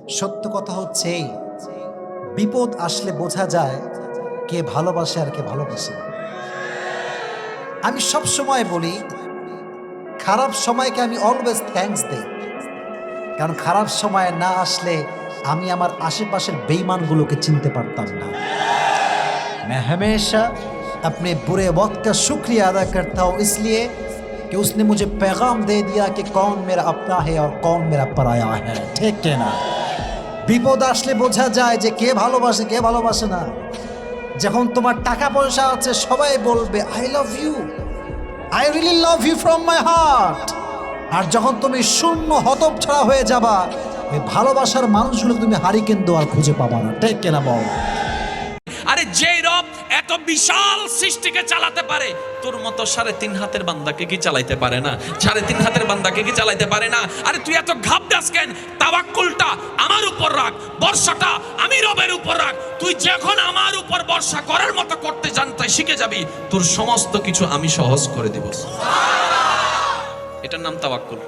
সত্য কথা হচ্ছে এই বিপদ আসলে বোঝা যায় কে ভালোবাসে আর কে ভালোবাসে না। আমি সব সময় বলি খারাপ সময়কে আমি অলওয়েজ থ্যাঙ্কস দেই কারণ খারাপ সময় না আসলে আমি আমার আশেপাশের বেইমানগুলোকে চিনতে পারতাম না मैं हमेशा अपने बुरे वक्त का शुक्रिया अदा करता हूँ इसलिए कि उसने मुझे पैगाम दे दिया कि कौन मेरा अपना है और कौन मेरा पराया है ঠিক না বিপদ আসলে বোঝা যায় যে কে ভালোবাসে কে ভালোবাসে না। যখন তোমার টাকা পয়সা আছে, সবাই বলবে I love you I really love you from my heart আর যখন তুমি শূন্য হতপ ছাড়া হয়ে যাবা ভালোবাসার মানুষগুলো তুমি হারিকেন দোয়ার খুঁজে পাবা না। ঠিক কেনা বল? এত বিশাল সৃষ্টিকে চালাতে পারে। তোর মতো সাড়ে তিন হাতের বান্দাকে কি চালাইতে পারে না? সাড়ে তিন হাতের বান্দাকে কি চালাইতে পারে না? আরে তুই এত ঘাবডাস কেন? তাওয়াক্কুলটা আমার উপর রাখ বর্ষাটা আমি রবের উপর রাখ। তুই যখন আমার উপর বর্ষা করার মতো করতে জানতে শিখে যাবি তোর সমস্ত কিছু আমি সহজ করে দিব। এটার নাম তাওয়াক্কুল।